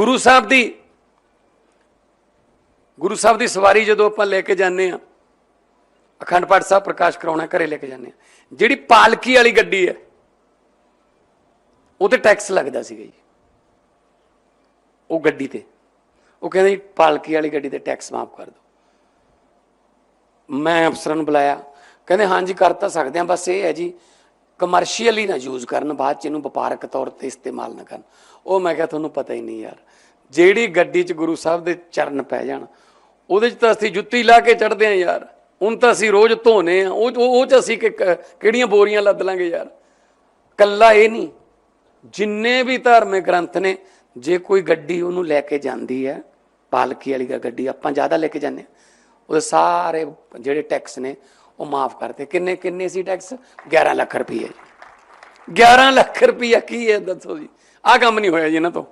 ਗੁਰੂ ਸਾਹਿਬ ਦੀ, ਗੁਰੂ ਸਾਹਿਬ ਦੀ ਸਵਾਰੀ ਜਦੋਂ ਆਪਾਂ ਲੈ ਕੇ ਜਾਂਦੇ ਆ ਅਖੰਡ ਪਾਠ ਸਾਹਿਬ ਪ੍ਰਕਾਸ਼ ਕਰਾਉਣਾ, ਘਰੇ ਲੈ ਕੇ ਜਾਂਦੇ ਆ ਜਿਹੜੀ ਪਾਲਕੀ ਵਾਲੀ ਗੱਡੀ ਹੈ, ਉਹ ਤੇ ਟੈਕਸ ਲੱਗਦਾ ਸੀਗਾ ਜੀ। ਉਹ ਗੱਡੀ ਤੇ। ਉਹ ਕਹਿੰਦੇ ਜੀ, ਪਾਲਕੀ ਵਾਲੀ ਗੱਡੀ ਤੇ ਟੈਕਸ ਮਾਫ ਕਰ ਦਿਓ। ਮੈਂ ਅਫਸਰਾਂ ਨੂੰ ਬੁਲਾਇਆ। ਕਹਿੰਦੇ, ਹਾਂਜੀ, ਕਰ ਤਾਂ ਸਕਦੇ ਆ ਬਸ ਇਹ ਹੈ ਜੀ ਕਮਰਸ਼ੀਅਲੀ ਨਾ ਯੂਜ਼ ਕਰਨ, ਬਾਅਦ ਚ ਇਹਨੂੰ ਵਪਾਰਕ ਤੌਰ ਤੇ ਇਸਤੇਮਾਲ ਨਾ ਕਰਨ। ਉਹ ਮੈਂ ਕਿਹਾ ਤੁਹਾਨੂੰ ਪਤਾ ਹੀ ਨਹੀਂ ਯਾਰ। ਜਿਹੜੀ ਗੱਡੀ 'ਚ ਗੁਰੂ ਸਾਹਿਬ ਦੇ ਚਰਨ ਪੈ ਜਾਣ, ਉਹਦੇ 'ਚ ਤਾਂ ਅਸੀਂ ਜੁੱਤੀ ਲਾ ਕੇ ਚੜਦੇ ਆ ਯਾਰ। ਹੁਣ ਤਾਂ ਅਸੀਂ ਰੋਜ਼ ਧੋਨੇ ਆ। ਉਹ ਉਹ 'ਚ ਅਸੀਂ ਕਿਹੜੀਆਂ ਬੋਰੀਆਂ ਲੱਦ ਲਾਂਗੇ ਯਾਰ? ਕੱਲਾ ਇਹ ਨਹੀਂ। ਜਿੰਨੇ ਵੀ ਧਾਰਮਿਕ ਗ੍ਰੰਥ ਨੇ, ਜੇ ਕੋਈ ਗੱਡੀ ਉਹਨੂੰ ਲੈ ਕੇ ਜਾਂਦੀ ਹੈ, ਪਾਲਕੀ ਵਾਲੀ ਗੱਡੀ, ਆਪਾਂ ਜ਼ਿਆਦਾ ਲੈ ਕੇ ਜਾਂਦੇ ਹਾਂ। ਉਹਦੇ ਸਾਰੇ ਜਿਹੜੇ ਟੈਕਸ ਨੇ ਉਹ ਮਾਫ ਕਰਤੇ ਕਿੰਨੇ ਕਿੰਨੇ ਸੀ ਟੈਕਸ 11 ਲੱਖ ਰੁਪਏ ਜੀ। 11 ਲੱਖ ਰੁਪਈਆ ਕੀ ਹੈ ਦੱਸੋ ਜੀ। ਆਹ ਕੰਮ ਨਹੀਂ ਹੋਇਆ ਜੀ ਇਹਨਾਂ ਤੋਂ।